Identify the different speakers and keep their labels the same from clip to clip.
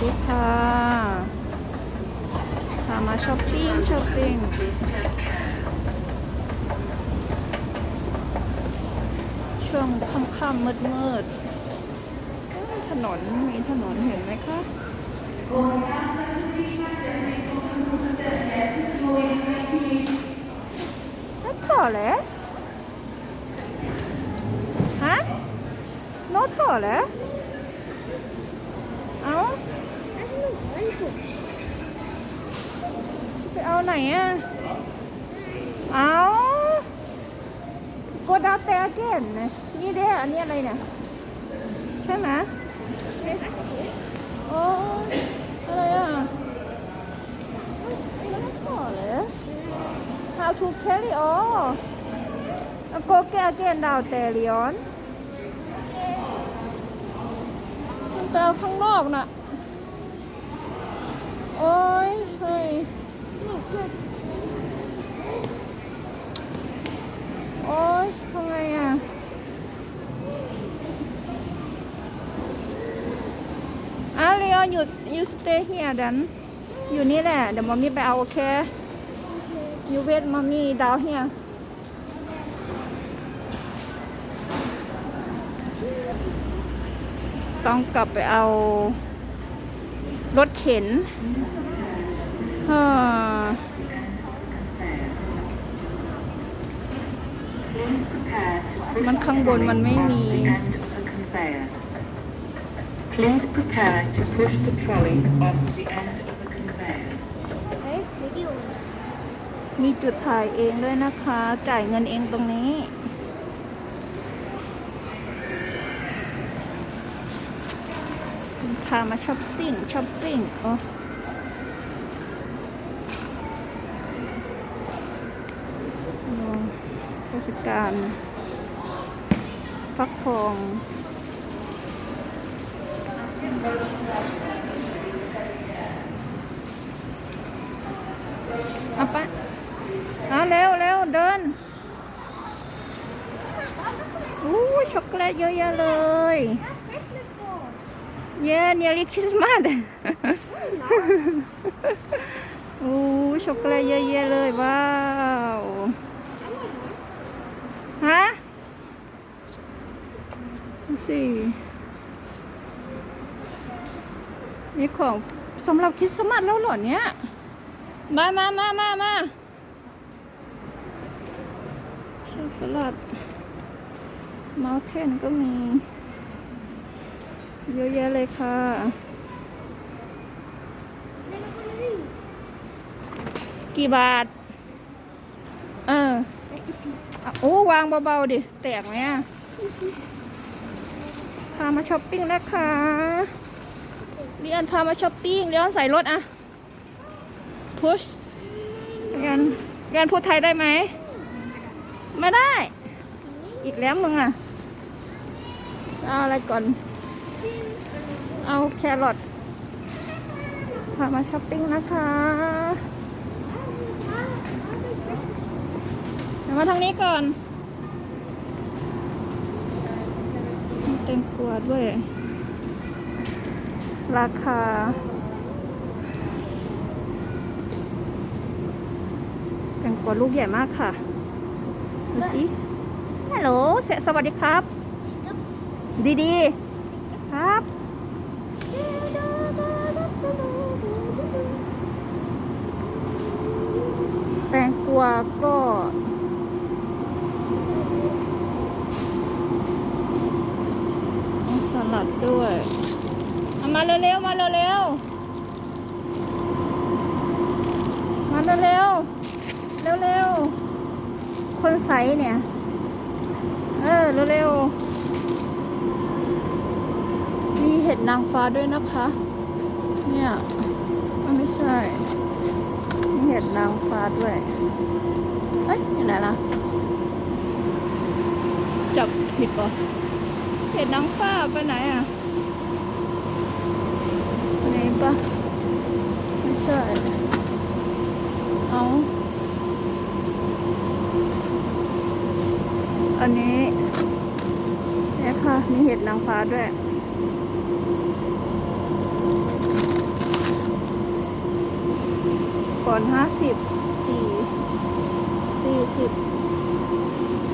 Speaker 1: ดีค่ะพามาช้อปปิ้งช้อปปิ้งช่วงค่ำๆมืดๆถนนมีถนนเห็นไหมคะนัดถอเลยฮะโน้ตถอเลยเอา ไปเอาไหนอะ เอากดดาวแต่เกนนะนี่เด้อันนี้อะไรเนี่ย ใช่ไหมโอ้อะไรอะไม่ได้ขอเลย How to carry on โกแกเกนดาวแต่ลีออนไปเอาข้างนอกน่ะ โอ้ยเฮ้ยโอ๊ยทำไงอะอาเรียวหยุด you stay here then อยู่นี่แหละ เดี๋ยวมอมมี่ไปเอาโอเค you wait มอมมี่ดาว here ต้องกลับไปเอา รถเข็นฮ่ามันข้างบนมันไม่มี
Speaker 2: Please prepare to push the trolley off the end of the conveyor.
Speaker 1: มีจุดถ่ายเองด้วยนะคะ จ่ายเงินเองตรงนี้ พามาช้อปปิ้งช้อปปิ้งโอ้โอ้เทศกาลฟักทองเอาไปเอาเร็วเร็วเดินอู้ช็อกโกแลตเยอะแยะเลย เย้เนียรีคริสต์มาสอู้ช็อกโกแลตเยอะแยะเลยว้าวฮะสิมีของสำหรับคริสต์มาสแล้วเหรอเนี่ยมามามามามาช็อกโกแลตมาเทนก็มี เยอะแยะเลยค่ะ กี่บาท เอออะโอ้วางเบาๆดิ แตกไหมอะพามาช้อปปิ้งนะคะเรียนพามาช้อปปิ้งเรียนใส่รถอะพุชเรียนเรียนพูดไทยได้ไหม ไม่ได้ อีกแล้วมึงอะเอาอะไรก่อน เอาแครอทพามาช้อปปิ้งนะคะเดี๋ยวมาทางนี้ก่อนมีแตงกวาด้วย ราคาแตงกวาลูกใหญ่มากค่ะ ดูสิฮัลโหล สวัสดีครับ ดีๆ ครับ แตงกวาก็สลัดด้วยเอามาเร็วๆ มาเร็วๆ มาเร็วๆ เร็วๆ คนใสเนี่ย เออ เร็วๆ มีเห็ดนางฟ้าด้วยนะคะ เนี่ยไม่ใช่ มีเห็ดนางฟ้าด้วย เอ้ยอยู่ไหนล่ะ จับผิดปะเห็ดนางฟ้าไปไหนอะนี่ปะไม่ใช่ เอาอันนี้เนี่ยค่ะ มีเห็ดนางฟ้าด้วย ก่อน ห้าสิบสี่สี่สิบ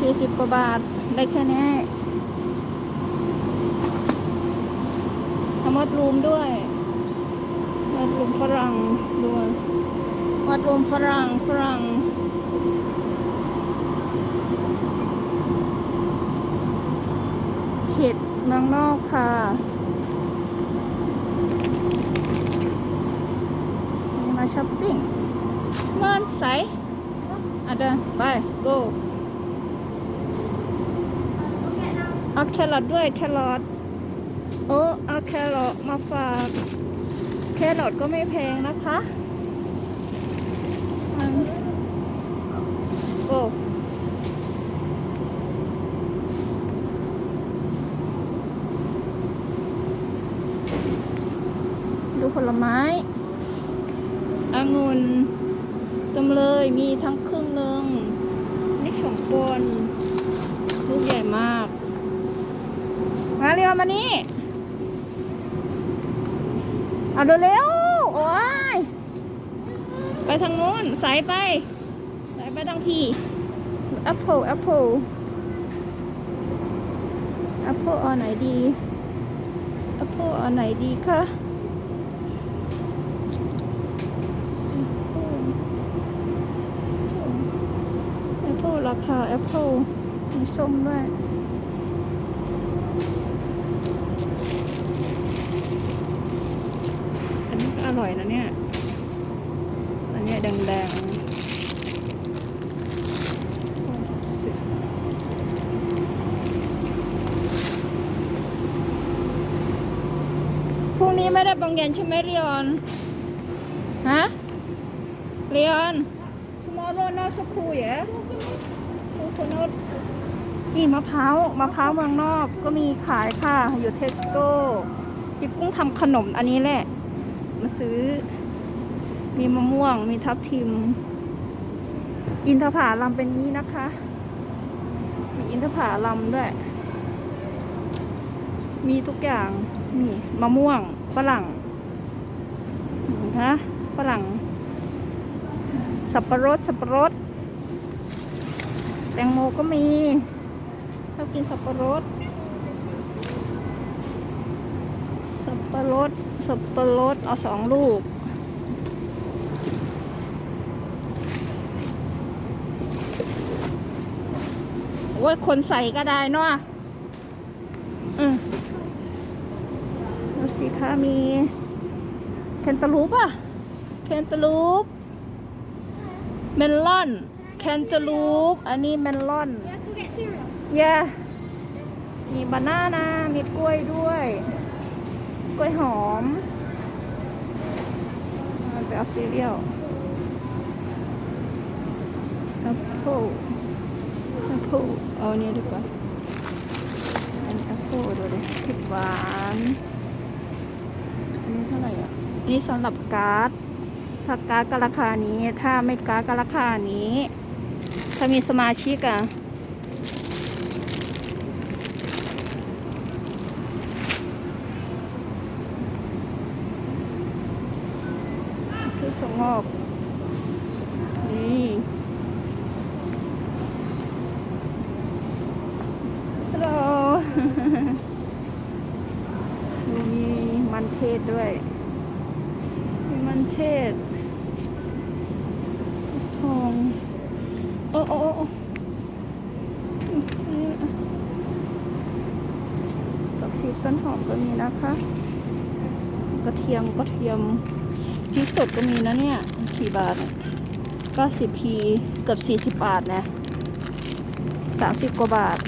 Speaker 1: สี่สิบกว่าบาท ได้แค่นี้เอามัดรูมด้วยมดรูมฝรั่งด้วยมดรูมฝรั่งฝรั่งเห็ดเมืองนอกค่ะมาช้อปปิ้ง มันใสอะเดินไป go เอาแครอทด้วยแครอทโอ้เอาแครอทมาฝากแครอทก็ไม่แพงนะคะโอ้ดูผลไม้องุ่น เลย มีทั้งครึ่งหนึ่งนี่สองปนลูกใหญ่มาก มาเร็วมานี่ เอาเร็วๆโอ้ย ไปทางนู้น สายไป สายไปทางที่แอปเปิลแอปเปิลแอปเปิลเอาไหนดีแอปเปิลเอาไหนดีคะแอปเปิล ราคาแอปเปิลมีส้มด้วยอันนี้ก็อร่อยนะเนี่ย อันเนี้ยแดงๆพรุ่งนี้ไม่ได้บางเย็นใช่ไหมเรียนฮะเรียน tomorrow not school yeah coconut นี่มะพร้าวมะพร้าวเมืองนอกก็มีขายค่ะ อยู่เทสโก้พี่กุ้งทำขนมอันนี้แหละ มาซื้อ มีมะม่วง มีทับทิม อินทผาลัมเป็นนี้นะคะ มีอินทผาลัมด้วย มีทุกอย่างนี่มะม่วงฝรั่งนะฝรั่ง สับปะรดสับปะรด ตงโมก็มี ชอบกินสับปะรด สับปะรด สับปะรด เอาสองลูก โอ้ย คนใส่ก็ได้เนาะอืมสิคะมีแคนตาลูปอะแคนตาลูป เมลอน แคนตาลูปอันนี้เมลอน
Speaker 3: Yeah, go get cereal.
Speaker 1: เยมีบานานามีกล้วยด้วย กล้วยหอมเอาไปเอาซีเรียลแอปเปิลแอปเปิลเอาอันนี้ดีกว่าอันนี้แอปเปิลดูดิพริกหวานอันนี้เท่าไหร่อะนนี้สำหรับการ์ดถ้าการ์ดก็ราคานี้ ถ้าไม่การ์ดก็ราคานี้ ถ้ามีสมาชิกอะซื้อสงอกนี่ฮัลโหลมีมันเทศด้วยมีมันเทศทอง โอ้โอดอกชีต้นหอมก็มีนะคะ กระเทียมกระเทียมพริกสดก็มีนะเนี่ยกี่บาทก็สิบพีเกือบสี่สิบบาทนะสามสิบกว่าบาท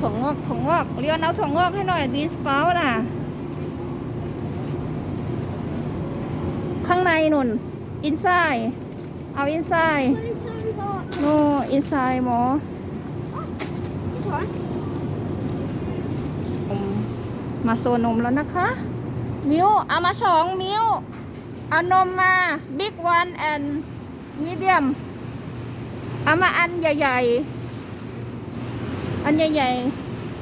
Speaker 1: ถั่วงอกถั่วงอกเรียนเอาถั่วงอกให้หน่อยดีนสเปาน่ะ ข้างในนุ่นอินไซด์เอาอินไซด์โนอินไซด์หมอมาโซนมแล้วนะคะ มิวเอามาสองมิวเอานมมาบิ๊กวันแอนมีเดียมเอามาอันใหญ่ ๆ อันใหญ่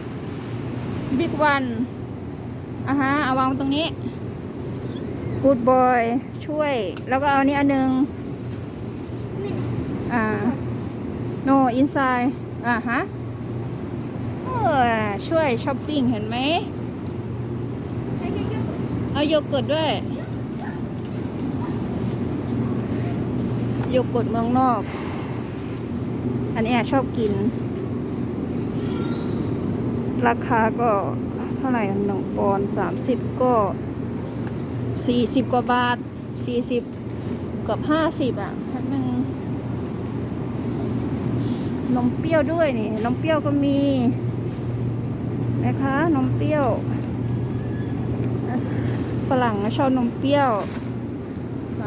Speaker 1: ๆ บิ๊กวันอะฮะเอาวางตรงนี้ Good boy ช่วย แล้วก็เอาอันนี้อันหนึ่งอ่า no inside อ่าฮะเออช่วยช้อปปิ้งเห็นไหม
Speaker 3: เอะ
Speaker 1: เอาโยเกิร์ตด้วย โยเกิร์ตเมืองนอก อันนี้ชอบกิน ราคาก็เท่าไหร่หนึ่งปอนสามสิบก็สี่สิบกว่าบาทสี่สิบกับห้าสิบอะแพ็คหนึ่งนมเปรี้ยวด้วยนี่นมเปรี้ยวก็มีนะคะนมเปรี้ยวฝรั่งชอบนมเปรี้ยวไป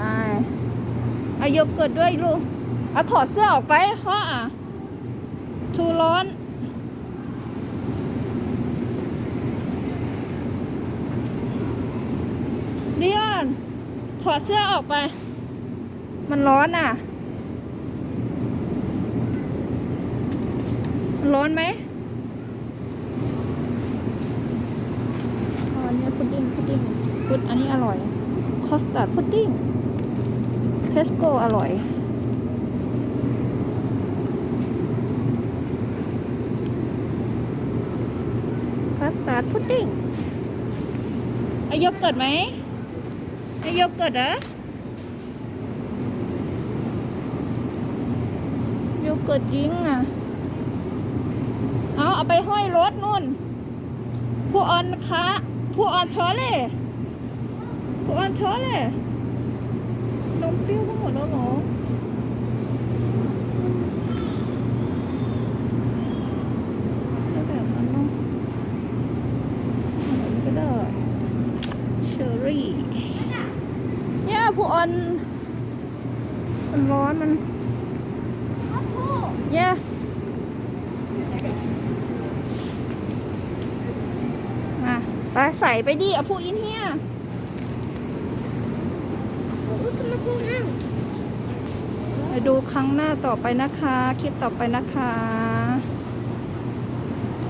Speaker 1: เอาโยเกิร์ตด้วยลูกเอาถอดเสื้อออกไปเพราะอะทูร้อน เดียนถอดเสื้อออกไป มันร้อนอะ ร้อนไหมอันนี้พุดดิ้งพุดดิ้งพุดอันนี้อร่อย คอสตาร์ดพุดดิ้งเทสโก้อร่อยคัสตาร์ดพุดดิ้งอโยเกิร์ตไหม ไอโยเกิร์ตเหรอะโยเกิร์ตจริงอะ เอาเอาไปห้อยรถนู่น ผู้ออนคะผู้ออนช้อเลยผู้ออนช้อเลยนมเปรี้ยวก็หมดแล้วเหรอ แล้วแบบนั้นเนาะอันนี้ก็ได้เชอร์รี่เนี่ย ผู้ออนมันร้อนมันเนี่ยมาไปใส่ไปดิเอาผู้อินเฮีย
Speaker 3: มา
Speaker 1: ดูครั้งหน้าต่อไปนะคะ คลิปต่อไปนะคะ